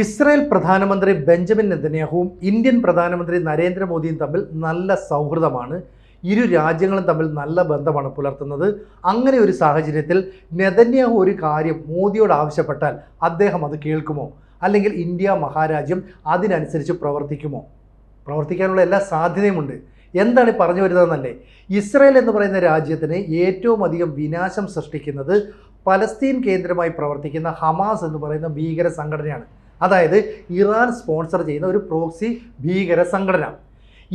Israel പ്രധാനമന്ത്രി Benjamin നെതന്യാഹുവും Indian പ്രധാനമന്ത്രി നരേന്ദ്രമോദിയും തമ്മിൽ നല്ല സൗഹൃദമാണ്. ഇരു രാജ്യങ്ങളും തമ്മിൽ നല്ല ബന്ധമാണ് പുലർത്തുന്നത്. അങ്ങനെ ഒരു സാഹചര്യത്തിൽ നെതന്യാഹു ഒരു കാര്യം മോദിയോട് ആവശ്യപ്പെട്ടാൽ അദ്ദേഹം അത് കേൾക്കുമോ? അല്ലെങ്കിൽ ഇന്ത്യ മഹാരാജ്യം അതിനനുസരിച്ച് പ്രവർത്തിക്കുമോ? പ്രവർത്തിക്കാനുള്ള എല്ലാ സാധ്യതയുമുണ്ട്. എന്താണ് പറഞ്ഞു വരുന്നതെന്നല്ലേ? ഇസ്രായേൽ എന്ന് പറയുന്ന രാജ്യത്തിന് ഏറ്റവും അധികം വിനാശം സൃഷ്ടിക്കുന്നത് പലസ്തീൻ കേന്ദ്രമായി പ്രവർത്തിക്കുന്ന ഹമാസ് എന്ന് പറയുന്ന ഭീകര സംഘടനയാണ്. അതായത് ഇറാൻ സ്പോൺസർ ചെയ്യുന്ന ഒരു പ്രോക്സി ഭീകര സംഘടന.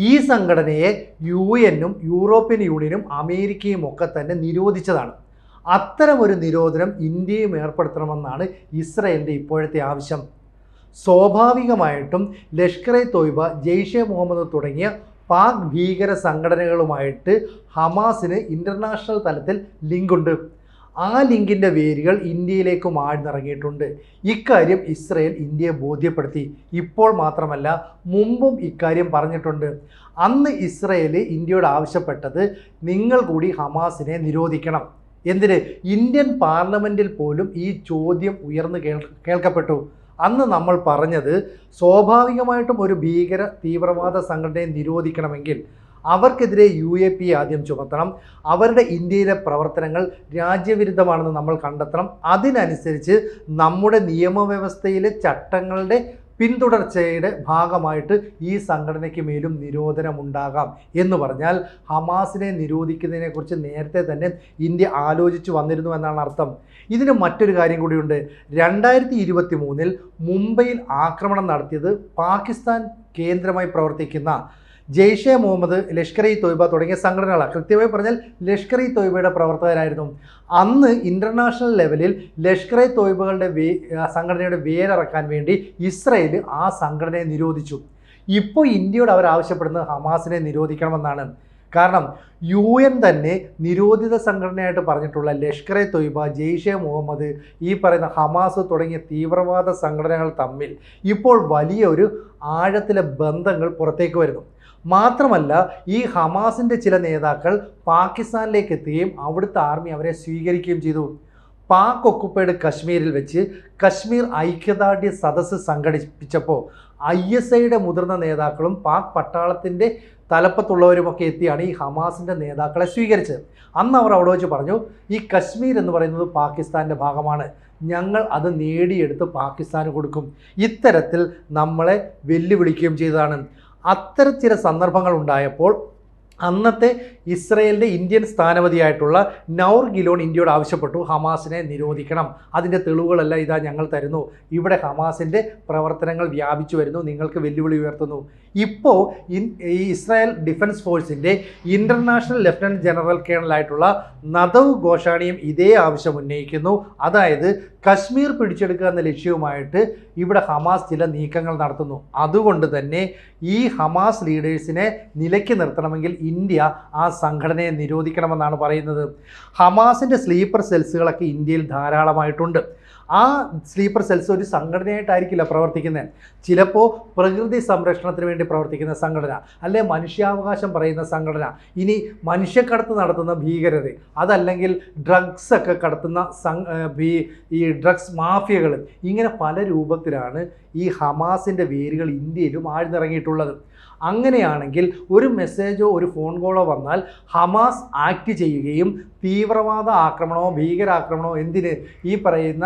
ഈ സംഘടനയെ യു എന്നും യൂറോപ്യൻ യൂണിയനും അമേരിക്കയും ഒക്കെ തന്നെ നിരോധിച്ചതാണ്. അത്തരമൊരു നിരോധനം ഇന്ത്യയും ഏർപ്പെടുത്തണമെന്നാണ് ഇസ്രയേലിന്റെ ഇപ്പോഴത്തെ ആവശ്യം. സ്വാഭാവികമായിട്ടും ലഷ്കർ എ തോയ്ബ ജെയ്ഷെ മുഹമ്മദ് തുടങ്ങിയ പാക് ഭീകര സംഘടനകളുമായിട്ട് ഹമാസിന് ഇന്റർനാഷണൽ തലത്തിൽ ലിങ്കുണ്ട്. ആ ലിങ്കിന്റെ വേരുകൾ ഇന്ത്യയിലേക്കും ആഴ്ന്നിറങ്ങിയിട്ടുണ്ട്. ഇക്കാര്യം ഇസ്രയേൽ ഇന്ത്യയെ ബോധ്യപ്പെടുത്തി. ഇപ്പോൾ മാത്രമല്ല മുമ്പും ഇക്കാര്യം പറഞ്ഞിട്ടുണ്ട്. അന്ന് ഇസ്രയേൽ ഇന്ത്യയോട് ആവശ്യപ്പെട്ടത് നിങ്ങൾ കൂടി ഹമാസിനെ നിരോധിക്കണം. എന്തിന്? ഇന്ത്യൻ പാർലമെന്റിൽ പോലും ഈ ചോദ്യം ഉയർന്നു കേൾ കേൾക്കപ്പെട്ടു. അന്ന് നമ്മൾ പറഞ്ഞത് സ്വാഭാവികമായിട്ടും ഒരു ഭീകര തീവ്രവാദ സംഘടനയെ നിരോധിക്കണമെങ്കിൽ അവർക്കെതിരെ യു എ പി ആദ്യം ചുമത്തണം. അവരുടെ ഇന്ത്യയിലെ പ്രവർത്തനങ്ങൾ രാജ്യവിരുദ്ധമാണെന്ന് നമ്മൾ കണ്ടെത്തണം. അതിനനുസരിച്ച് നമ്മുടെ നിയമവ്യവസ്ഥയിലെ ചട്ടങ്ങളുടെ പിന്തുടർച്ചയുടെ ഭാഗമായിട്ട് ഈ സംഘടനയ്ക്ക് മേലും നിരോധനമുണ്ടാകാം എന്ന് പറഞ്ഞാൽ ഹമാസിനെ നിരോധിക്കുന്നതിനെക്കുറിച്ച് നേരത്തെ തന്നെ ഇന്ത്യ ആലോചിച്ചു വന്നിരുന്നു എന്നാണ് അർത്ഥം. ഇതിന് മറ്റൊരു കാര്യം കൂടിയുണ്ട്. രണ്ടായിരത്തി ഇരുപത്തി മൂന്നിൽ മുംബൈയിൽ ആക്രമണം നടത്തിയത് പാകിസ്ഥാൻ കേന്ദ്രമായി പ്രവർത്തിക്കുന്ന ജെയ്ഷെ മുഹമ്മദ് ലഷ്കർ ഇ തൊയ്ബ തുടങ്ങിയ സംഘടനകളാണ്. കൃത്യമായി പറഞ്ഞാൽ ലഷ്കർ ഇ തൊയ്ബയുടെ പ്രവർത്തകരായിരുന്നു. അന്ന് ഇന്റർനാഷണൽ ലെവലിൽ ലഷ്കർ ഇ തൊയ്ബകളുടെ വേ സംഘടനയുടെ വേരിറക്കാൻ വേണ്ടി ഇസ്രയേൽ ആ സംഘടനയെ നിരോധിച്ചു. ഇപ്പോൾ ഇന്ത്യയോട് അവർ ആവശ്യപ്പെടുന്നത് ഹമാസിനെ നിരോധിക്കണമെന്നാണ്. കാരണം യു എൻ തന്നെ നിരോധിത സംഘടനയായിട്ട് പറഞ്ഞിട്ടുള്ള ലഷ്കർ എ തൊയ്ബ ജെയ്ഷെ മുഹമ്മദ് ഈ പറയുന്ന ഹമാസ് തുടങ്ങിയ തീവ്രവാദ സംഘടനകൾ തമ്മിൽ ഇപ്പോൾ വലിയൊരു ആഴത്തിലെ ബന്ധങ്ങൾ പുറത്തേക്ക് വരുന്നു. മാത്രമല്ല ഈ ഹമാസിന്റെ ചില നേതാക്കൾ പാകിസ്ഥാനിലേക്ക് എത്തുകയും അവിടുത്തെ ആർമി അവരെ സ്വീകരിക്കുകയും ചെയ്തു. പാക് ഒക്കുപ്പൈഡ് കശ്മീരിൽ വെച്ച് കശ്മീർ ഐക്യദാർഢ്യ സദസ്സ് സംഘടിപ്പിച്ചപ്പോൾ ഐ എസ് ഐയുടെ മുതിർന്ന നേതാക്കളും പാക് പട്ടാളത്തിന്റെ തലപ്പത്തുള്ളവരുമൊക്കെ എത്തിയാണ് ഈ ഹമാസിന്റെ നേതാക്കളെ സ്വീകരിച്ചത്. അന്ന് അവർ അവിടെ വെച്ച് പറഞ്ഞു ഈ കശ്മീർ എന്ന് പറയുന്നത് പാകിസ്ഥാന്റെ ഭാഗമാണ്. ഞങ്ങൾ അത് നേടിയെടുത്ത് പാകിസ്ഥാന് കൊടുക്കും. ഇത്തരത്തിൽ നമ്മളെ വെല്ലുവിളിക്കുകയും ചെയ്തതാണ്. അത്തരം ചില സന്ദർഭങ്ങൾ ഉണ്ടായപ്പോൾ അന്നത്തെ ഇസ്രയേലിന്റെ ഇന്ത്യൻ സ്ഥാനപതിയായിട്ടുള്ള നൗർ ഗിലോൺ ഇന്ത്യയോട് ആവശ്യപ്പെട്ടു. ഹമാസിനെ നിരോധിക്കണം. അതിന്റെ തെളിവുകളെല്ലാം ഇതാ ഞങ്ങൾ തരുന്നു. ഇവിടെ ഹമാസിന്റെ പ്രവർത്തനങ്ങൾ വ്യാപിച്ചു വരുന്നു. നിങ്ങൾക്ക് വെല്ലുവിളി ഉയർത്തുന്നു. ഇപ്പോൾ ഈ ഇസ്രായേൽ ഡിഫൻസ് ഫോഴ്സിന്റെ ഇന്റർനാഷണൽ ലെഫ്റ്റനന്റ് ജനറൽ കേണലായിട്ടുള്ള നദവ് ഗോഷാണിയും ഇതേ ആവശ്യം ഉന്നയിക്കുന്നു. അതായത് കശ്മീർ പിടിച്ചെടുക്കുക എന്ന ലക്ഷ്യവുമായിട്ട് ഇവിടെ ഹമാസ് ചില നീക്കങ്ങൾ നടത്തുന്നു. അതുകൊണ്ട് തന്നെ ഈ ഹമാസ് ലീഡേഴ്സിനെ നിലയ്ക്ക് നിർത്തണമെങ്കിൽ ഇന്ത്യ ആ സംഘടനയെ നിരോധിക്കണമെന്നാണ് പറയുന്നത്. ഹമാസിന്റെ സ്ലീപ്പർ സെൽസുകളൊക്കെ ഇന്ത്യയിൽ ധാരാളമായിട്ടുണ്ട്. ആ സ്ലീപ്പർ സെൽസ് ഒരു സംഘടനയായിട്ടായിരിക്കില്ല പ്രവർത്തിക്കുന്നത്. ചിലപ്പോൾ പ്രകൃതി സംരക്ഷണത്തിന് വേണ്ടി പ്രവർത്തിക്കുന്ന സംഘടന അല്ലെ മനുഷ്യാവകാശം പറയുന്ന സംഘടന ഇനി മനുഷ്യക്കടത്ത് നടത്തുന്ന ഭീകരത അതല്ലെങ്കിൽ ഡ്രഗ്സ് ഒക്കെ കടത്തുന്ന ഈ ഡ്രഗ്സ് മാഫിയകൾ ഇങ്ങനെ പല രൂപത്തിലാണ് ഈ ഹമാസിന്റെ വേരുകൾ ഇന്ത്യയിലും ആഴ്ന്നിറങ്ങിയിട്ടുള്ളത്. അങ്ങനെയാണെങ്കിൽ ഒരു മെസ്സേജോ ഒരു ഫോൺ കോളോ വന്നാൽ ഹമാസ് ആക്ട് ചെയ്യുകയും തീവ്രവാദ ആക്രമണമോ ഭീകരാക്രമണമോ എന്തിന്? ഈ പറയുന്ന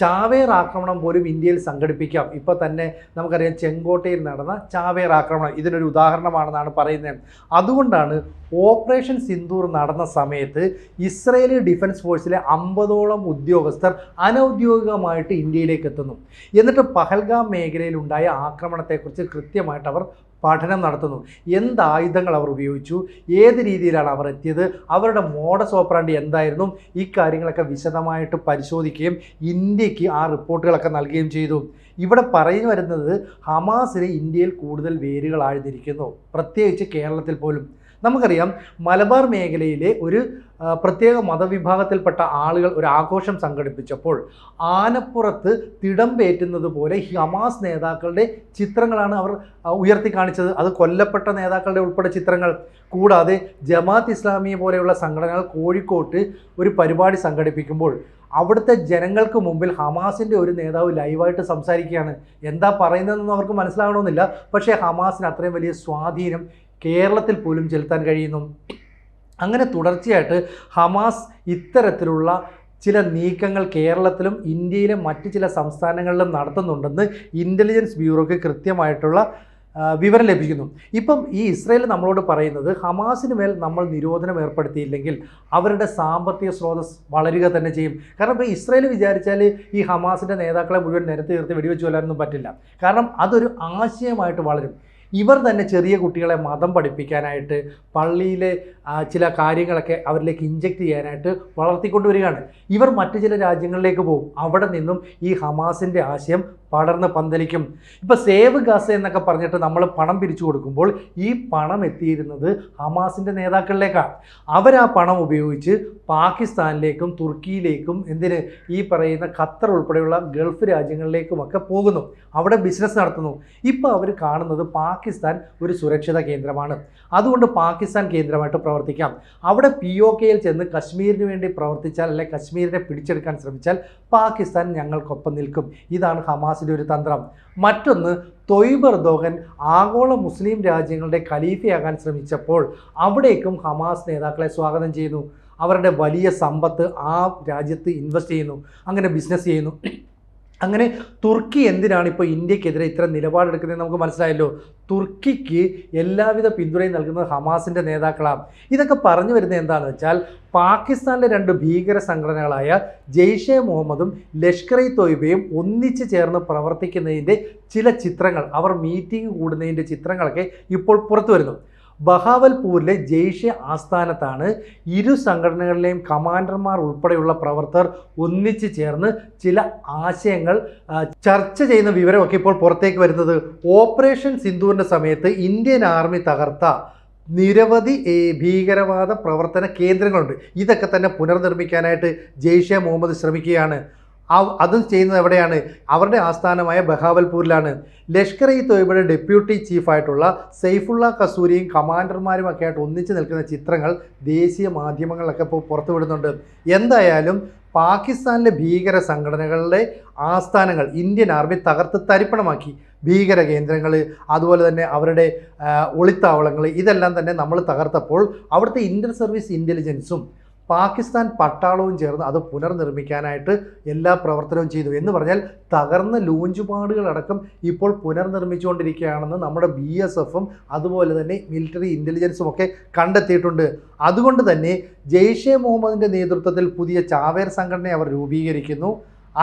ചാവേർ ആക്രമണം പോലും ഇന്ത്യയിൽ സംഘടിപ്പിക്കാം. ഇപ്പോൾ തന്നെ നമുക്കറിയാം ചെങ്കോട്ടയിൽ നടന്ന ചാവേർ ആക്രമണം ഇതിനൊരു ഉദാഹരണമാണെന്നാണ് പറയുന്നത്. അതുകൊണ്ടാണ് ഓപ്പറേഷൻ സിന്ദൂർ നടന്ന സമയത്ത് ഇസ്രയേലി ഡിഫൻസ് ഫോഴ്സിലെ അമ്പതോളം ഉദ്യോഗസ്ഥർ അനൗദ്യോഗികമായിട്ട് ഇന്ത്യയിലേക്ക് എത്തുന്നു. എന്നിട്ട് പഹൽഗാം മേഖലയിലുണ്ടായ ആക്രമണത്തെക്കുറിച്ച് കൃത്യമായിട്ട് അവർ പഠനം നടത്തുന്നു. എന്ത് ആയുധങ്ങൾ അവർ ഉപയോഗിച്ചു? ഏത് രീതിയിലാണ് അവർ എത്തിയത്? അവരുടെ മോഡസ് ഓപ്പറാണ്ടി എന്തായിരുന്നു? ഈ കാര്യങ്ങളൊക്കെ വിശദമായിട്ട് പരിശോധിക്കുകയും ഇന്ത്യയ്ക്ക് ആ റിപ്പോർട്ടുകളൊക്കെ നൽകുകയും ചെയ്തു. ഇവിടെ പറഞ്ഞു വരുന്നത് ഹമാസിന് ഇന്ത്യയിൽ കൂടുതൽ വേരുകൾ ആഴ്ന്നിരിക്കുന്നു പ്രത്യേകിച്ച് കേരളത്തിൽ പോലും. നമുക്കറിയാം മലബാർ മേഖലയിലെ ഒരു പ്രത്യേക മതവിഭാഗത്തിൽപ്പെട്ട ആളുകൾ ഒരു ആഘോഷം സംഘടിപ്പിച്ചപ്പോൾ ആനപ്പുറത്ത് തിടമ്പേറ്റുന്നത് പോലെ ഹമാസ് നേതാക്കളുടെ ചിത്രങ്ങളാണ് അവർ ഉയർത്തി കാണിച്ചത്. അത് കൊല്ലപ്പെട്ട നേതാക്കളുടെ ഉൾപ്പെടെ ചിത്രങ്ങൾ. കൂടാതെ ജമാഅത്ത് ഇസ്ലാമിയെ പോലെയുള്ള സംഘടനകൾ കോഴിക്കോട്ട് ഒരു പരിപാടി സംഘടിപ്പിക്കുമ്പോൾ അവിടുത്തെ ജനങ്ങൾക്ക് മുമ്പിൽ ഹമാസിന്റെ ഒരു നേതാവ് ലൈവായിട്ട് സംസാരിക്കുകയാണ്. എന്താ പറയുന്നതെന്ന് അവർക്ക് മനസ്സിലാകണമെന്നില്ല. പക്ഷേ ഹമാസിന് അത്രയും വലിയ സ്വാധീനം കേരളത്തിൽ പോലും ചെലുത്താൻ കഴിയുന്നു. അങ്ങനെ തുടർച്ചയായിട്ട് ഹമാസ് ഇത്തരത്തിലുള്ള ചില നീക്കങ്ങൾ കേരളത്തിലും ഇന്ത്യയിലെ മറ്റ് ചില സംസ്ഥാനങ്ങളിലും നടത്തുന്നുണ്ടെന്ന് ഇന്റലിജൻസ് ബ്യൂറോയ്ക്ക് കൃത്യമായിട്ടുള്ള വിവരം ലഭിക്കുന്നു. ഇപ്പം ഈ ഇസ്രയേൽ നമ്മളോട് പറയുന്നത് ഹമാസിന് മേൽ നമ്മൾ നിരോധനം ഏർപ്പെടുത്തിയില്ലെങ്കിൽ അവരുടെ സാമ്പത്തിക സ്രോതസ് വളരുക തന്നെ ചെയ്യും. കാരണം ഇപ്പോൾ ഇസ്രയേൽ വിചാരിച്ചാൽ ഈ ഹമാസിന്റെ നേതാക്കളെ മുഴുവൻ നിരത്തി നിർത്തി വെടിവെച്ച് കൊല്ലാനൊന്നും പറ്റില്ല. കാരണം അതൊരു ആശയമായിട്ട് വളരും. ഇവർ തന്നെ ചെറിയ കുട്ടികളെ മതം പഠിപ്പിക്കാനായിട്ട് പള്ളിയിലെ ചില കാര്യങ്ങളൊക്കെ അവരിലേക്ക് ഇഞ്ചെക്ട് ചെയ്യാനായിട്ട് വളർത്തിക്കൊണ്ടുവരികയാണ്. ഇവർ മറ്റു ചില രാജ്യങ്ങളിലേക്ക് പോകും. അവിടെ നിന്നും ഈ ഹമാസിന്റെ ആശയം പടർന്ന് പന്തലിക്കും. ഇപ്പോൾ സേവ് ഗാസ എന്നൊക്കെ പറഞ്ഞിട്ട് നമ്മൾ പണം പിരിച്ചു കൊടുക്കുമ്പോൾ ഈ പണം എത്തിയിരുന്നത് ഹമാസിന്റെ നേതാക്കളിലേക്കാണ്. അവരാ പണം ഉപയോഗിച്ച് പാകിസ്ഥാനിലേക്കും തുർക്കിയിലേക്കും എന്തിന് ഈ പറയുന്ന ഖത്തർ ഉൾപ്പെടെയുള്ള ഗൾഫ് രാജ്യങ്ങളിലേക്കുമൊക്കെ പോകുന്നു. അവിടെ ബിസിനസ് നടത്തുന്നു. ഇപ്പോൾ അവർ കാണുന്നത് പാകിസ്ഥാൻ ഒരു സുരക്ഷിത കേന്ദ്രമാണ്. അതുകൊണ്ട് പാകിസ്ഥാൻ കേന്ദ്രമായിട്ട് പ്രവർത്തിക്കാം. അവിടെ പി ഒ കെയിൽ ചെന്ന് കശ്മീരിന് വേണ്ടി പ്രവർത്തിച്ചാൽ അല്ലെ കശ്മീരിനെ പിടിച്ചെടുക്കാൻ ശ്രമിച്ചാൽ പാകിസ്ഥാൻ ഞങ്ങൾക്കൊപ്പം നിൽക്കും. ഇതാണ് ഹമാസിന്റെ ഒരു തന്ത്രം. മറ്റൊന്ന് തൊയ്ബ് എർദോഗൻ ആഗോള മുസ്ലിം രാജ്യങ്ങളുടെ ഖലീഫയാകാൻ ശ്രമിച്ചപ്പോൾ അവിടേക്കും ഹമാസ് നേതാക്കളെ സ്വാഗതം ചെയ്യുന്നു. അവരുടെ വലിയ സമ്പത്ത് ആ രാജ്യത്ത് ഇൻവെസ്റ്റ് ചെയ്യുന്നു. അങ്ങനെ ബിസിനസ് ചെയ്യുന്നു. അങ്ങനെ തുർക്കി എന്തിനാണ് ഇപ്പോൾ ഇന്ത്യക്കെതിരെ ഇത്ര നിലപാടെടുക്കുന്നത് നമുക്ക് മനസ്സിലായല്ലോ. തുർക്കിക്ക് എല്ലാവിധ പിന്തുണയും നൽകുന്നത് ഹമാസിന്റെ നേതാക്കളാണ്. ഇതൊക്കെ പറഞ്ഞു വരുന്നത് എന്താണെന്ന് വെച്ചാൽ പാകിസ്ഥാനിലെ രണ്ട് ഭീകര സംഘടനകളായ ജെയ്ഷെ മുഹമ്മദും ലഷ്കർ ഇ തോയ്ബയും ഒന്നിച്ച് ചേർന്ന് പ്രവർത്തിക്കുന്നതിന്റെ ചില ചിത്രങ്ങൾ അവർ മീറ്റിംഗ് കൂടുന്നതിന്റെ ചിത്രങ്ങളൊക്കെ ഇപ്പോൾ പുറത്തു വരുന്നു. ബഹാവൽപൂരിലെ ജെയ്ഷെ ആസ്ഥാനത്താണ് ഇരു സംഘടനകളിലെയും കമാൻഡർമാർ ഉൾപ്പെടെയുള്ള പ്രവർത്തകർ ഒന്നിച്ച് ചേർന്ന് ചില ആശയങ്ങൾ ചർച്ച ചെയ്യുന്ന വിവരമൊക്കെ ഇപ്പോൾ പുറത്തേക്ക് വരുന്നത്. ഓപ്പറേഷൻ സിന്ധുവിന്റെ സമയത്ത് ഇന്ത്യൻ ആർമി തകർത്ത നിരവധി ഭീകരവാദ പ്രവർത്തന കേന്ദ്രങ്ങളുണ്ട്. ഇതൊക്കെ തന്നെ പുനർനിർമ്മിക്കാനായിട്ട് ജെയ്ഷെ മുഹമ്മദ് ശ്രമിക്കുകയാണ്. ആ- അത് ചെയ്യുന്നത് എവിടെയാണ്? അവരുടെ ആസ്ഥാനമായ ബഹാവൽപൂരിലാണ്. ലഷ്കർ ഇ തൊയ്ബയുടെ ഡെപ്യൂട്ടി ചീഫായിട്ടുള്ള സെയ്ഫുള്ള കസൂരിയും കമാൻഡർമാരും ഒക്കെ ആയിട്ട് ഒന്നിച്ച് നിൽക്കുന്ന ചിത്രങ്ങൾ ദേശീയ മാധ്യമങ്ങളിലൊക്കെ ഇപ്പോൾ പുറത്തുവിടുന്നുണ്ട് എന്തായാലും പാകിസ്ഥാനിലെ ഭീകര സംഘടനകളുടെ ആസ്ഥാനങ്ങൾ ഇന്ത്യൻ ആർമി തകർത്ത് തരിപ്പണമാക്കി. ഭീകര കേന്ദ്രങ്ങൾ അതുപോലെ തന്നെ അവരുടെ ഒളിത്താവളങ്ങൾ ഇതെല്ലാം തന്നെ നമ്മൾ തകർത്തപ്പോൾ അവിടുത്തെ ഇന്റർ സർവീസ് ഇന്റലിജൻസും പാകിസ്ഥാൻ പട്ടാളവും ചേർന്ന് അത് പുനർനിർമ്മിക്കാനായിട്ട് എല്ലാ പ്രവർത്തനവും ചെയ്തു. എന്ന് പറഞ്ഞാൽ തകർന്ന ലൂഞ്ചുപാടുകളടക്കം ഇപ്പോൾ പുനർനിർമ്മിച്ചുകൊണ്ടിരിക്കുകയാണെന്ന് നമ്മുടെ ബി എസ് എഫും അതുപോലെ തന്നെ മിലിറ്ററി ഇന്റലിജൻസും ഒക്കെ കണ്ടെത്തിയിട്ടുണ്ട്. അതുകൊണ്ട് തന്നെ ജെയ്ഷെ മുഹമ്മദിന്റെ നേതൃത്വത്തിൽ പുതിയ ചാവേർ സംഘടനയെ അവർ രൂപീകരിക്കുന്നു.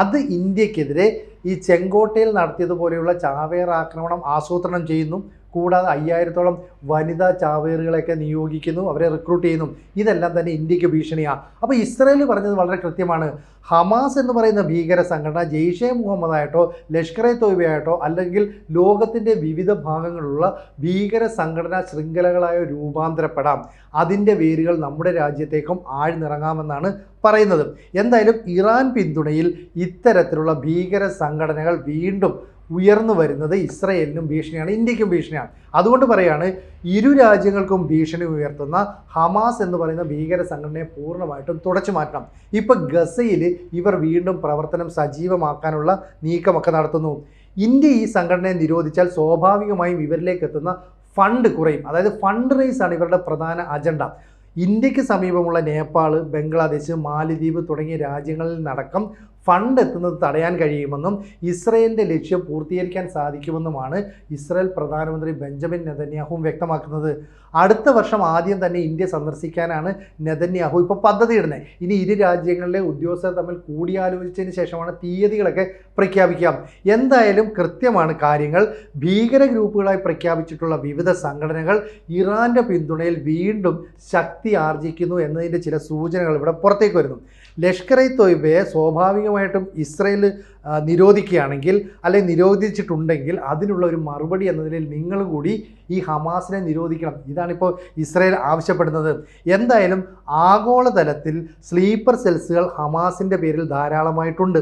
അത് ഇന്ത്യക്കെതിരെ ഈ ചെങ്കോട്ടയിൽ നടത്തിയതുപോലെയുള്ള ചാവേർ ആക്രമണം ആസൂത്രണം ചെയ്യുന്നു. കൂടാതെ അയ്യായിരത്തോളം വനിതാ ചാവേറുകളെയൊക്കെ നിയോഗിക്കുന്നു അവരെ റിക്രൂട്ട് ചെയ്യുന്നു. ഇതെല്ലാം തന്നെ ഇന്ത്യയ്ക്ക് ഭീഷണിയാണ് അപ്പോൾ ഇസ്രയേൽ പറഞ്ഞത് വളരെ കൃത്യമാണ്. ഹമാസ് എന്ന് പറയുന്ന ഭീകര സംഘടന ജെയ്ഷെ മുഹമ്മദ് ആയിട്ടോ ലഷ്കർ എ തോയ്ബയായിട്ടോ അല്ലെങ്കിൽ ലോകത്തിന്റെ വിവിധ ഭാഗങ്ങളിലുള്ള ഭീകര സംഘടനാ ശൃംഖലകളായോ രൂപാന്തരപ്പെടാം. അതിന്റെ വേരുകൾ നമ്മുടെ രാജ്യത്തേക്കും ആഴ്ന്നിറങ്ങാമെന്നാണ് പറയുന്നത്. എന്തായാലും ഇറാൻ പിന്തുണയിൽ ഇത്തരത്തിലുള്ള ഭീകര സംഘടനകൾ വീണ്ടും ഉയർന്നു വരുന്നത് ഇസ്രയേലിനും ഭീഷണിയാണ് ഇന്ത്യക്കും ഭീഷണിയാണ്. അതുകൊണ്ട് പറയാണ് ഇരു രാജ്യങ്ങൾക്കും ഭീഷണി ഉയർത്തുന്ന ഹമാസ് എന്ന് പറയുന്ന ഭീകര സംഘടനയെ പൂർണമായിട്ടും തുടച്ചു മാറ്റണം. ഇപ്പം ഗസയിൽ ഇവർ വീണ്ടും പ്രവർത്തനം സജീവമാക്കാനുള്ള നീക്കമൊക്കെ നടത്തുന്നു. ഇന്ത്യ ഈ സംഘടനയെ നിരോധിച്ചാൽ സ്വാഭാവികമായും ഇവരിലേക്ക് എത്തുന്ന ഫണ്ട് കുറയും. അതായത് ഫണ്ട് റേസ് ആണ് ഇവരുടെ പ്രധാന അജണ്ട. ഇന്ത്യയ്ക്ക് സമീപമുള്ള നേപ്പാൾ ബംഗ്ലാദേശ് മാലിദ്വീപ് തുടങ്ങിയ രാജ്യങ്ങളിൽ നിന്നടക്കം ഫണ്ട് എത്തുന്നത് തടയാൻ കഴിയുമെന്നും ഇസ്രയേലിന്റെ ലക്ഷ്യം പൂർത്തീകരിക്കാൻ സാധിക്കുമെന്നുമാണ് ഇസ്രയേൽ പ്രധാനമന്ത്രി ബെഞ്ചമിൻ നെതന്യാഹുവും വ്യക്തമാക്കുന്നത്. അടുത്ത വർഷം ആദ്യം തന്നെ ഇന്ത്യ സന്ദർശിക്കാനാണ് നെതന്യാഹു ഇപ്പോൾ പദ്ധതിയിടുന്നത്. ഇനി ഇരു രാജ്യങ്ങളിലെ ഉദ്യോഗസ്ഥർ തമ്മിൽ കൂടിയാലോചിച്ചതിന് ശേഷമാണ് തീയതികളൊക്കെ പ്രഖ്യാപിക്കാം എന്തായാലും കൃത്യമാണ് കാര്യങ്ങൾ. ഭീകര ഗ്രൂപ്പുകളായി പ്രഖ്യാപിച്ചിട്ടുള്ള വിവിധ സംഘടനകൾ ഇറാന്റെ പിന്തുണയിൽ വീണ്ടും ശക്തി ആർജിക്കുന്നു എന്നതിന്റെ ചില സൂചനകൾ ഇവിടെ പുറത്തേക്ക് വരുന്നു. ലഷ്കർ ഇ തൊയ്ബയെ സ്വാഭാവികമായി പൂർണമായിട്ടും ഇസ്രയേൽ നിരോധിക്കുകയാണെങ്കിൽ അല്ലെങ്കിൽ നിരോധിച്ചിട്ടുണ്ടെങ്കിൽ അതിനുള്ള ഒരു മറുപടി എന്ന നിലയിൽ നിങ്ങൾ കൂടി ഈ ഹമാസിനെ നിരോധിക്കണം. ഇതാണിപ്പോൾ ഇസ്രയേൽ ആവശ്യപ്പെടുന്നത്. എന്തായാലും ആഗോളതലത്തിൽ സ്ലീപ്പർ സെൽസുകൾ ഹമാസിന്റെ പേരിൽ ധാരാളമായിട്ടുണ്ട്.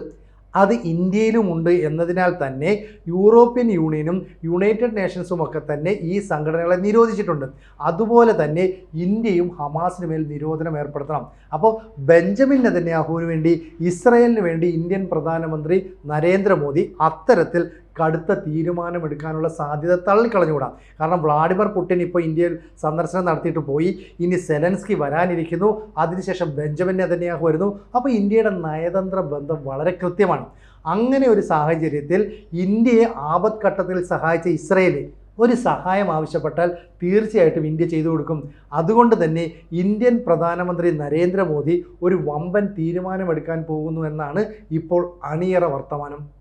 അത് ഇന്ത്യയിലുമുണ്ട് എന്നതിനാൽ തന്നെ യൂറോപ്യൻ യൂണിയനും യുണൈറ്റഡ് നേഷൻസും ഒക്കെ തന്നെ ഈ സംഘടനകളെ നിരോധിച്ചിട്ടുണ്ട്. അതുപോലെ തന്നെ ഇന്ത്യയും ഹമാസിന് മേൽ നിരോധനം ഏർപ്പെടുത്തണം. അപ്പോൾ ബെഞ്ചമിൻ നെതന്യാഹുവിന് വേണ്ടി ഇസ്രയേലിന് വേണ്ടി ഇന്ത്യൻ പ്രധാനമന്ത്രി നരേന്ദ്രമോദി അത്തരത്തിൽ കടുത്ത തീരുമാനമെടുക്കാനുള്ള സാധ്യത തള്ളിക്കളഞ്ഞുകൂടാ. കാരണം വ്ളാഡിമിർ പുടിൻ ഇപ്പോൾ ഇന്ത്യയിൽ സന്ദർശനം നടത്തിയിട്ട് പോയി. ഇനി സെലൻസ്കി വരാനിരിക്കുന്നു. അതിനുശേഷം ബെഞ്ചമിൻ നെതന്യാഹു വരുന്നു. അപ്പോൾ ഇന്ത്യയുടെ നയതന്ത്ര ബന്ധം വളരെ കൃത്യമാണ്. അങ്ങനെ ഒരു സാഹചര്യത്തിൽ ഇന്ത്യയെ ആപത്ഘട്ടത്തിൽ സഹായിച്ച ഇസ്രയേൽ ഒരു സഹായം ആവശ്യപ്പെട്ടാൽ തീർച്ചയായിട്ടും ഇന്ത്യ ചെയ്തു കൊടുക്കും. അതുകൊണ്ട് തന്നെ ഇന്ത്യൻ പ്രധാനമന്ത്രി നരേന്ദ്രമോദി ഒരു വമ്പൻ തീരുമാനമെടുക്കാൻ പോകുന്നു എന്നാണ് ഇപ്പോൾ അണിയറ വർത്തമാനം.